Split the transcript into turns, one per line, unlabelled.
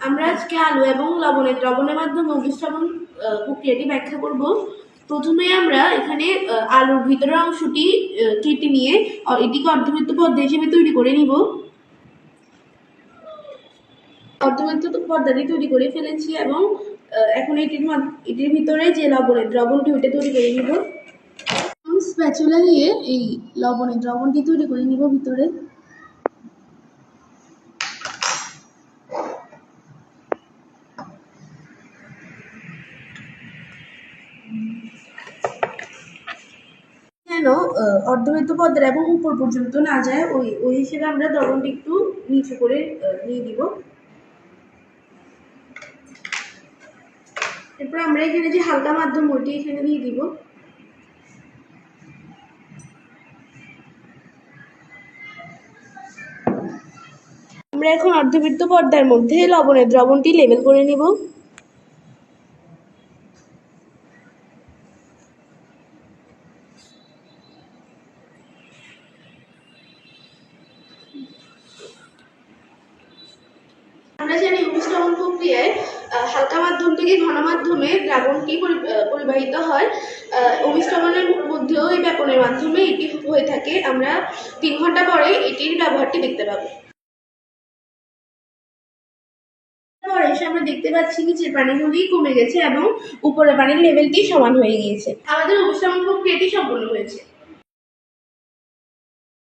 আমরা আজকে আলু এবং লবণের দ্রবণের মাধ্যমে অভিস্রবণ প্রক্রিয়াটি ব্যাখ্যা করব। প্রথমে আমরা এখানে আলুর ভিতরের অংশটি কেটে নিয়ে এটিকে অর্ধবৃত্ত পর্দা হিসেবে তৈরি করে নিব। অর্ধবৃত্ত পর্দাটি তৈরি করে ফেলেছি এবং এখন এটির এটির ভিতরে যে লবণের দ্রবণটি, ওইটা তৈরি করে নিব। স্প্যাচুলা দিয়ে এই লবণের দ্রবণটি তৈরি করে নিব ভিতরে। যেন পদ্মার এবং উপর পর্যন্ত না যায়, ওই ওই হিসেবে আমরা দ্রবণটি একটু নিচু করে নিয়ে দিব এরপর আমরা এখানে যে হালকা মাধ্যম, ওইটি এখানে দিয়ে দিব আমরা এখন অর্ধবৃত্ত পর্দার মধ্যে লবণের দ্রবণটি লেবেল করে নিব আমরা জানি অভিস্রবণ প্রক্রিয়ায় হালকা মাধ্যম থেকে ঘন মাধ্যমে দ্রাবণটি পরিবাহিত হয়। আহ, অভিস্রবণের মধ্যেও এই ব্যাপনের মাধ্যমে এটি হয়ে থাকে। আমরা তিন ঘণ্টা পরে এটির ব্যবহারটি দেখতে পাবো। এসে আমরা দেখতে পাচ্ছি নিচের পানিগুলি কমে গেছে এবং উপরের পানির লেভেলটি সমান হয়ে গিয়েছে। আমাদের অভিস্রবণ প্রক্রিয়াটি সম্পূর্ণ হয়েছে।